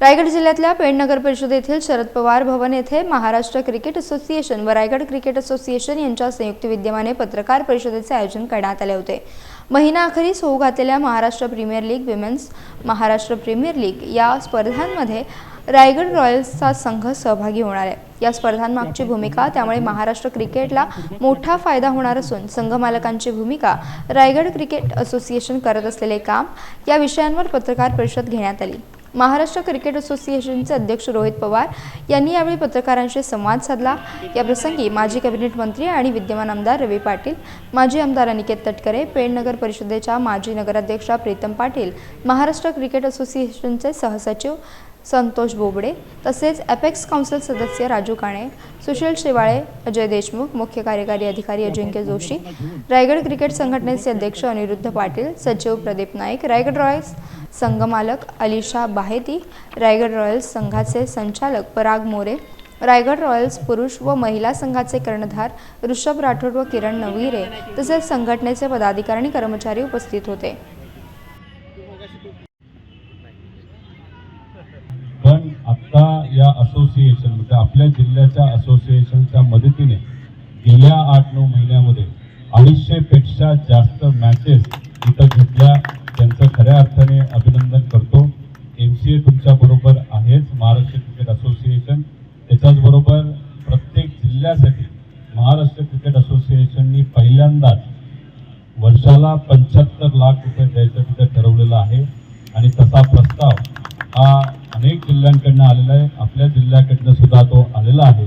रायगड जिल्ह्यातल्या पेण नगर परिषद येथील शरद पवार भवन येथे महाराष्ट्र क्रिकेट असोसिएशन व रायगड क्रिकेट असोसिएशन यांच्या संयुक्त विद्यमाने पत्रकार परिषदेचे आयोजन करण्यात आले होते. महिना अखेरीस होऊ घातलेल्या Maharashtra premier league women's Maharashtra premier league या स्पर्धांमध्ये रायगड रॉयल्सचा संघ सहभागी होणार आहे. या स्पर्धांमागची भूमिका त्यामुळे महाराष्ट्र क्रिकेटला मोठा फायदा होणार असून संघ मालकांची भूमिका रायगड क्रिकेट असोसिएशन करत असलेले काम या विषयांवर पत्रकार परिषद घेण्यात आली. महाराष्ट्र क्रिकेट असोसिएशनचे अध्यक्ष रोहित पवार यांनी यावेळी पत्रकारांशी संवाद साधला. याप्रसंगी माजी कॅबिनेट मंत्री आणि विद्यमान आमदार रवी पाटील माजी आमदार अनिकेत तटकरे पेण नगर परिषदेच्या माजी नगराध्यक्षा प्रीतम पाटील महाराष्ट्र क्रिकेट असोसिएशनचे सहसचिव संतोष बोबडे तसेच अपेक्स काउन्सिल सदस्य राजू काणे सुशील शेवाळे अजय देशमुख मुख्य कार्यकारी अधिकारी अजिंक्य जोशी रायगड क्रिकेट संघटनेचे अध्यक्ष अनिरुद्ध पाटील सचिव प्रदीप नाईक रायगड रॉयल्स संघमालक अलिशा बाहेती रायगड रॉयल्स संघाचे संचालक पराग मोरे रायगड रॉयल्स पुरुष व महिला संघाचे कर्णधार ऋषभ राठोड व किरण नवगिरे तसेच संघटनेचे पदाधिकारी आणि कर्मचारी उपस्थित होते. आत्ता या असोसिएशन म्हणजे आपल्या जिल्ह्याच्या असोसिएशनच्या मदतीने गेल्या आठ नऊ महिन्यामध्ये अडीचशेपेक्षा जास्त मॅचेस इथं घेतल्या. त्यांचं खऱ्या अर्थाने अभिनंदन करतो. एम सी ए तुमच्याबरोबर आहेच महाराष्ट्र क्रिकेट असोसिएशन त्याच्याच बरोबर प्रत्येक जिल्ह्यासाठी महाराष्ट्र क्रिकेट असोसिएशननी पहिल्यांदाच वर्षाला पंच्याहत्तर लाख रुपये द्यायचं तिथे ठरवलेलं आहे. आणि तसा प्रस्ताव हा अनेक जिल्ह्यांकडनं आलेला आहे. आपल्या जिल्ह्याकडनं सुद्धा तो आलेला आहे.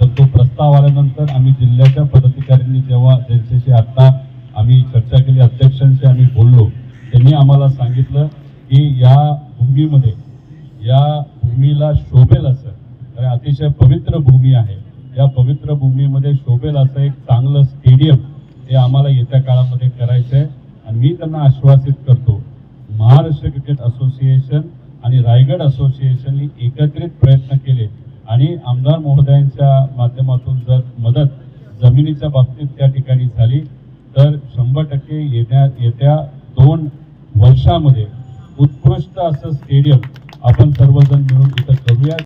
तर तो प्रस्ताव आल्यानंतर आम्ही जिल्ह्याच्या पदाधिकाऱ्यांनी जेव्हा त्यांच्याशी आत्ता आम्ही चर्चा केली अध्यक्षांशी आम्ही बोललो त्यांनी आम्हाला सांगितलं की या भूमीमध्ये या भूमीला शोभेल असं. आणि अतिशय पवित्र भूमी आहे. या पवित्र भूमीमध्ये शोभेल असं एक चांगलं स्टेडियम हे आम्हाला येत्या काळामध्ये करायचं आहे आणि मी त्यांना आश्वासित करतो महाराष्ट्र क्रिकेट असोसिएशन आणि रायगड असोसिएशननी एकत्रित प्रयत्न केले आणि आमदार महोदयांच्या माध्यमातून जर मदत जमिनीच्या बाबतीत त्या ठिकाणी झाली तर शंभर टक्के येत्या येत्या दोन वर्षामध्ये उत्कृष्ट असं स्टेडियम आपण सर्वजण मिळून इथं करूया